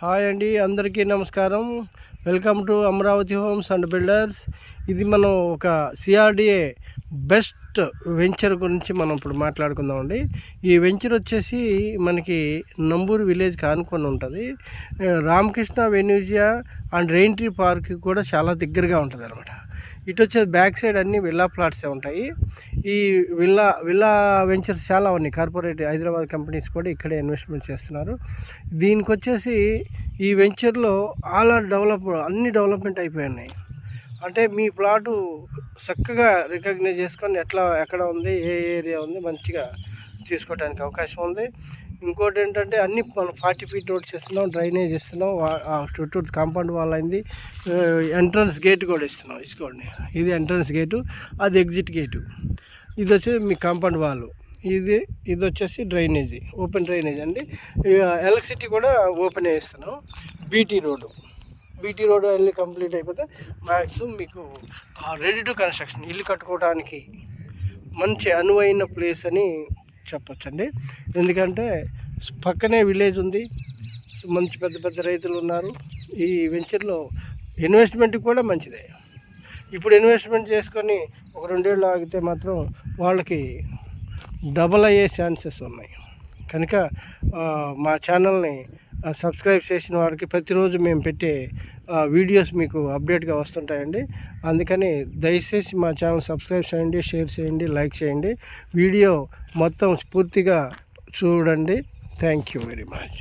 Hi అండి అందరికీ నమస్కారం. Welcome to Amaravati homes and builders. ఇది మనం ఒక సిఆర్డిఏ బెస్ట్ వెంచర్ గురించి మనం ఇప్పుడు మాట్లాడుకుందాం అండి. ఈ వెంచర్ వచ్చేసి మనకి నంబూరు విలేజ్ కానుకొని ఉంటుంది. రామకృష్ణ వెన్యూజియా అండ్ రెయిన్ ట్రీ పార్క్ కూడా చాలా దగ్గరగా ఉంటుంది అనమాట ఇటు వచ్చేసి బ్యాక్ సైడ్ అన్ని విల్లా ప్లాట్సే ఉంటాయి. ఈ విల్లా విల్లా వెంచర్స్ చాలా ఉన్నాయి. కార్పొరేట్ హైదరాబాద్ కంపెనీస్ కూడా ఇక్కడే ఇన్వెస్ట్మెంట్ చేస్తున్నారు. దీనికి వచ్చేసి ఈ వెంచర్లో ఆల్ ఆర్ డెవలప్ అన్ని డెవలప్మెంట్ అయిపోయినాయి. అంటే మీ ప్లాటు చక్కగా రికగ్నైజ్ చేసుకొని ఎట్లా ఎక్కడ ఉంది ఏ ఏరియా ఉంది మంచిగా తీసుకోవడానికి అవకాశం ఉంది. ఇంకోటి ఏంటంటే అన్ని మనం ఫార్టీ ఫీట్ రోడ్స్ ఇస్తున్నాం డ్రైనేజ్ ఇస్తున్నాం చుట్టూ కాంపౌండ్ వాల్ అయింది. ఎంట్రన్స్ గేట్ కూడా ఇస్తున్నాం ఇసుకోండి ఇది ఎంట్రన్స్ గేటు అది ఎగ్జిట్ గేటు. ఇది వచ్చేసి మీ కాంపౌండ్ వాల్. ఇది ఇది వచ్చేసి డ్రైనేజీ ఓపెన్ డ్రైనేజ్ అండి. ఎలక్ట్రిసిటీ కూడా ఓపెన్ ఇస్తున్నాం బీటీ రోడ్డు. బీటీ రోడ్ వెళ్ళి కంప్లీట్ అయిపోతే మ్యాక్సిమం మీకు రెడీ టు కన్స్ట్రక్షన్ ఇల్లు కట్టుకోవడానికి మంచి అనువైన ప్లేస్ అని చెప్పొచ్చండి. ఎందుకంటే పక్కనే విలేజ్ ఉంది. మంచి పెద్ద పెద్ద రైతులు ఉన్నారు. ఈ వెంచర్లో ఇన్వెస్ట్మెంట్ కూడా మంచిదే. ఇప్పుడు ఇన్వెస్ట్మెంట్ చేసుకొని ఒక రెండేళ్ళు ఆగితే మాత్రం వాళ్ళకి డబల్ అయ్యే ఛాన్సెస్ ఉన్నాయి. కనుక మా ఛానల్ని సబ్స్క్రైబ్ చేసిన వారికి ప్రతిరోజు మేము పెట్టే వీడియోస్ మీకు అప్డేట్గా వస్తుంటాయండి. అందుకని దయచేసి మా ఛానల్ సబ్స్క్రైబ్ చేయండి షేర్ చేయండి లైక్ చేయండి. వీడియో మొత్తం పూర్తిగా చూడండి. Thank you very much.